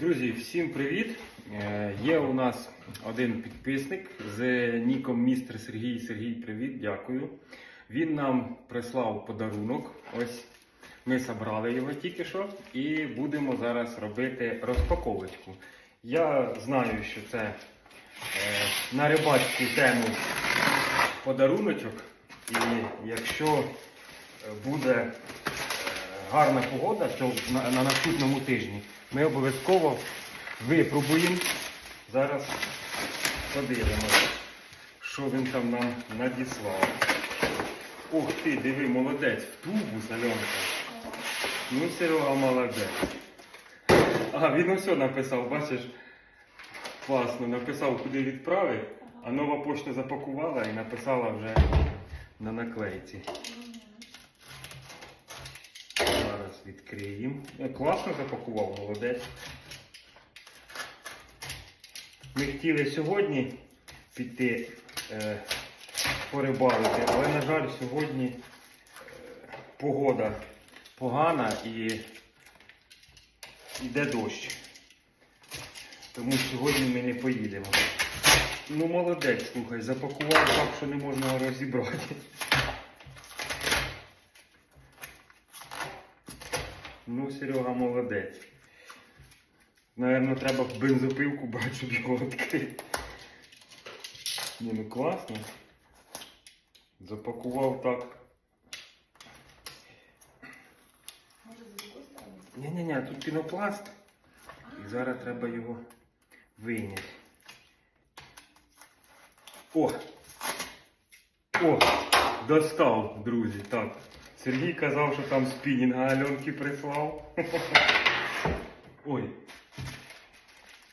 Друзі, всім привіт! Е, Є у нас один підписник з ніком містер Сергій. Сергій, привіт, дякую. Він нам прислав подарунок. Ось ми зібрали його тільки що і будемо зараз робити розпаковочку. Я знаю, що це е, на рибацьку тему подаруночок. І якщо буде гарна погода то на, на наступному тижні, ми обов'язково випробуємо. Зараз подивимося, що він там нам надіслав. Ух ти, диви, молодець, в тубус, Альонка. Ну, Серега молодець. А, він усе написав, бачиш? Класно, написав, куди відправити, а нова пошта запакувала і написала вже на наклейці. Зараз відкриємо. Е, Класно запакував, молодець. Ми хотіли сьогодні піти е, порибалити, але, на жаль, сьогодні е, погода погана і йде дощ. Тому сьогодні ми не поїдемо. Ну, молодець, слухай, запакував так, що не можна розібрати. Ну, Серега молодець. Наверно, треба в бензопилку брати, щоб його відкрити. Ні, ну класно. Запакував так. Може, з якої сторони? Ні-ні-ні, тут пінопласт. І зараз треба його вийняти. О! О! Достав, друзі. Так. Сергій казав, що там спінінга Альонки прислав. Ой.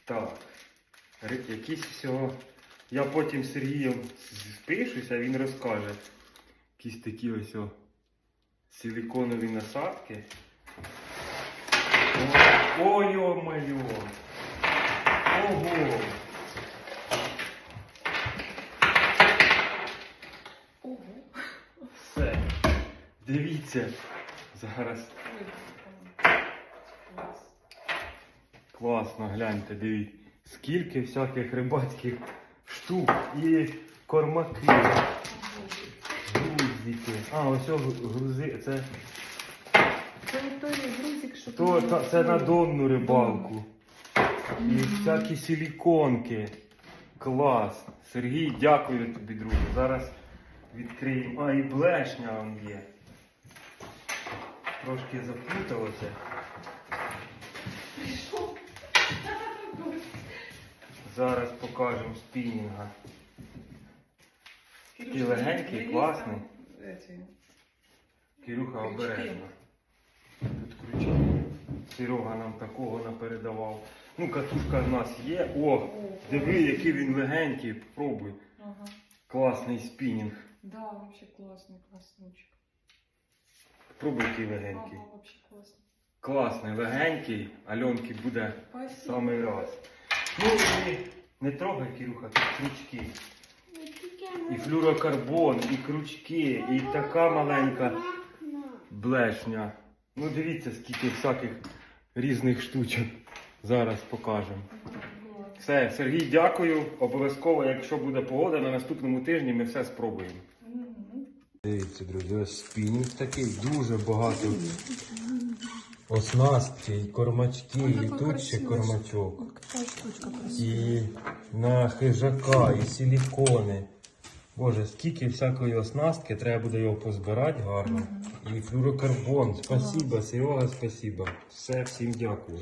Так. Якісь всього. Я потім з Сергієм спишуся, він розкаже. Якісь такі ось о силиконові насадки. Ой, ё-моё! Ого! Ого. Все. Дивіться. Зараз класно, гляньте, дивіться. Скільки всяких рибацьких штук і кормаки, грузики. А, ось грузи. Це, Це той грузик, що то, та, це на донну рибалку. І всякі силіконки. Клас. Сергій, дякую тобі, друже. Зараз відкриємо. А, і блешня он є. Трошки заплуталося. Зараз покажемо спінінга. Такий легенький, класний. Кирюха обережно. Тут крючки. Серега нам такого напередавав. Ну, катушка в нас є. О, диви, який він легенький. Попробуй. Ага. Класний спінінг. Да, вообще классный, класснючик. Попробуй який легенький. Ага, вообще. Класний, легенький. Альонки буде Спасибо. самий раз. Ну і не трогай, Кирюха, тут крючки. І флюрокарбон, і крючки, і така маленька блешня. Ну дивіться, скільки всяких різних штучок. Зараз покажемо. Все, Сергій, дякую. Обов'язково, якщо буде погода, на наступному тижні ми все спробуємо. Дивіться, друзі, ось спінінг такий, дуже багато оснастки, і кормачки, і тут ще кормачок. І на хижака, і силікони. Боже, скільки всякої оснастки, треба буде його позбирати гарно. І флюрокарбон. Спасибо, Серега, спасибо. Все, всім дякую.